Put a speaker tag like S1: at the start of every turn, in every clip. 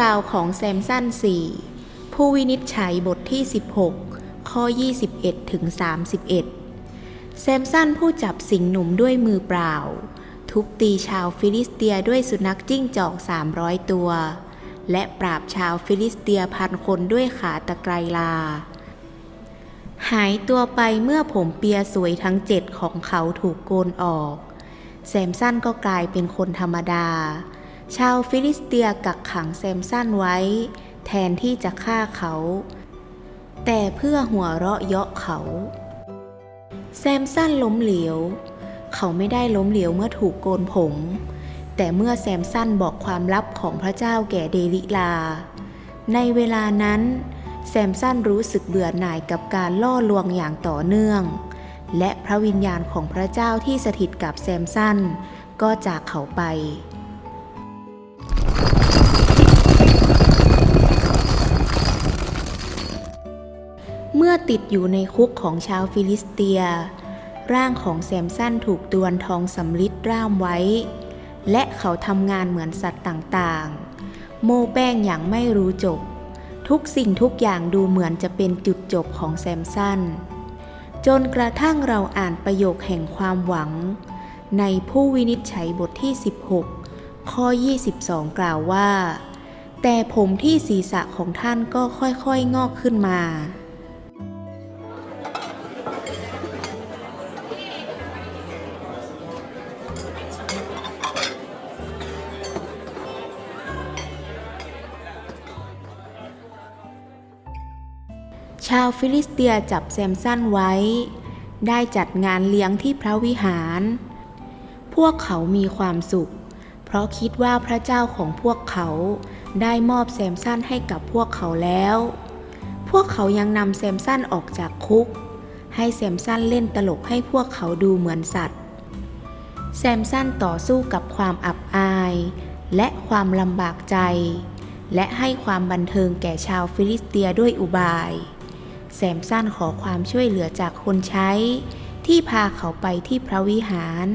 S1: ราวของแซมสัน4ผู้วินิจฉัยบทที่ 16 ข้อ 21ถึง31 แซมสันผู้จับสิงหนุ่มด้วยมือเปล่า ทุบตีชาวฟิลิสเตียด้วยสุนัขจิ้งจอก 300 ตัว และปราบชาวฟิลิสเตียพันคนด้วยขาตะไครลา หายตัวไปเมื่อผมเปียสวยทั้งเจ็ดของเขาถูกโกนออก แซมสันก็กลายเป็นคนธรรมดา ชาวฟิลิสเตียกักขังแซมสันไว้ แทนที่จะฆ่าเขา แต่เพื่อหัวเราะเยาะเขา แซมสันล้มเหลว เขาไม่ได้ล้มเหลวเมื่อถูกโกนผม แต่เมื่อแซมสันบอกความลับของพระเจ้าแก่เดลิลา ในเวลานั้นแซมสันรู้สึกเบื่อหน่ายกับการล่อลวงอย่างต่อเนื่อง และพระวิญญาณของพระเจ้าที่สถิตกับแซมสันก็จากเขาไป เมื่อติดอยู่ในคุกของชาวฟิลิสเตีย ร่างของแซมสันถูกดวนทองสำลิดร่ามไว้ และเขาทำงานเหมือนสัตว์ต่างๆ โมแป้งอย่างไม่รู้จบ ทุกสิ่งทุกอย่างดูเหมือนจะเป็นจุดจบของแซมสันจนกระทั่งเราอ่านประโยคแห่งความหวัง ในผู้วินิจฉัยบทที่ 16 ข้อ 22 กล่าวว่า แต่ผมที่ศีรษะของท่านก็ค่อยๆ งอกขึ้นมา ชาวฟิลิสเตียจับแซมสันไว้ ได้จัดงานเลี้ยงที่พระวิหาร พวกเขามีความสุข เพราะคิดว่าพระเจ้าของพวกเขาได้มอบแซมสันให้กับพวกเขาแล้ว พวกเขายังนำแซมสันออกจากคุก ให้แซมสันเล่นตลกให้พวกเขาดูเหมือนสัตว์ แซมสันต่อสู้กับความอับอาย และความลำบากใจ และให้ความบันเทิงแก่ชาวฟิลิสเตียด้วยอุบาย แซมสันขอความช่วยเหลือจากคนใช้ ที่พาเขาไปที่พระวิหาร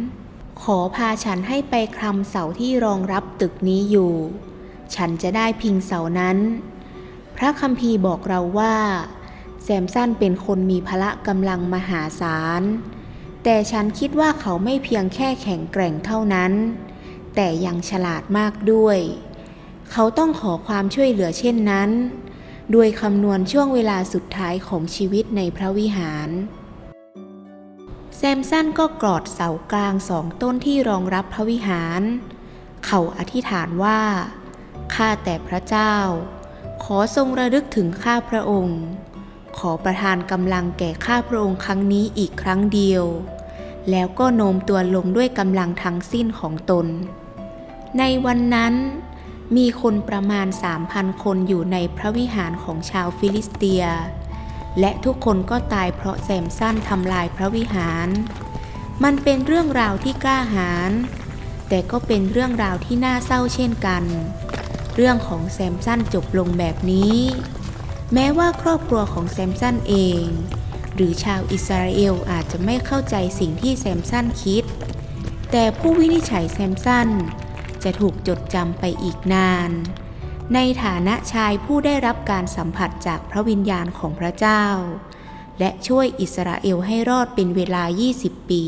S1: ขอพาฉันให้ไปคลำเสาที่รองรับตึกนี้อยู่ ฉันจะได้พิงเสานั้น พระคัมภีร์บอกเราว่า แซมสันเป็นคนมีพละกำลังมหาศาล แต่ฉันคิดว่าเขาไม่เพียงแค่แข็งแกร่งเท่านั้น แต่ยังฉลาดมากด้วย เขาต้องขอความช่วยเหลือเช่นนั้น โดยคำนวณช่วงเวลาสุดท้ายของชีวิตในพระวิหาร แซมสันก็กรอดเสากลางสองต้นที่รองรับพระวิหาร เขาอธิษฐานว่า ข้าแต่พระเจ้า ขอทรงระลึกถึงข้าพระองค์ขอประทานกำลังแก่ข้าพระองค์ครั้งนี้อีกครั้งเดียว แล้วก็โน้มตัวลงด้วยกำลังทั้งสิ้นของตน ในวันนั้นมีคนประมาณ 3,000 คนอยู่ในพระวิหารของชาวฟิลิสเตีย และทุกคนก็ตายเพราะแซมสั้นทำลายพระวิหาร มันเป็นเรื่องราวที่กล้าหาญ แต่ก็เป็นเรื่องราวที่น่าเศร้าเช่นกัน เรื่องของแซมสั้นจบลงแบบนี้ แม้ว่าครอบครัวของแซมสั้นเอง หรือชาวอิสราเอลอาจจะไม่เข้าใจสิ่งที่แซมสันคิด แต่ผู้วินิจฉัยแซมสันจะถูกจดจำไปอีกนาน ในฐานะชายผู้ได้รับการสัมผัสจากพระวิญญาณของพระเจ้า และช่วยอิสราเอลให้รอดเป็นเวลา 20 ปี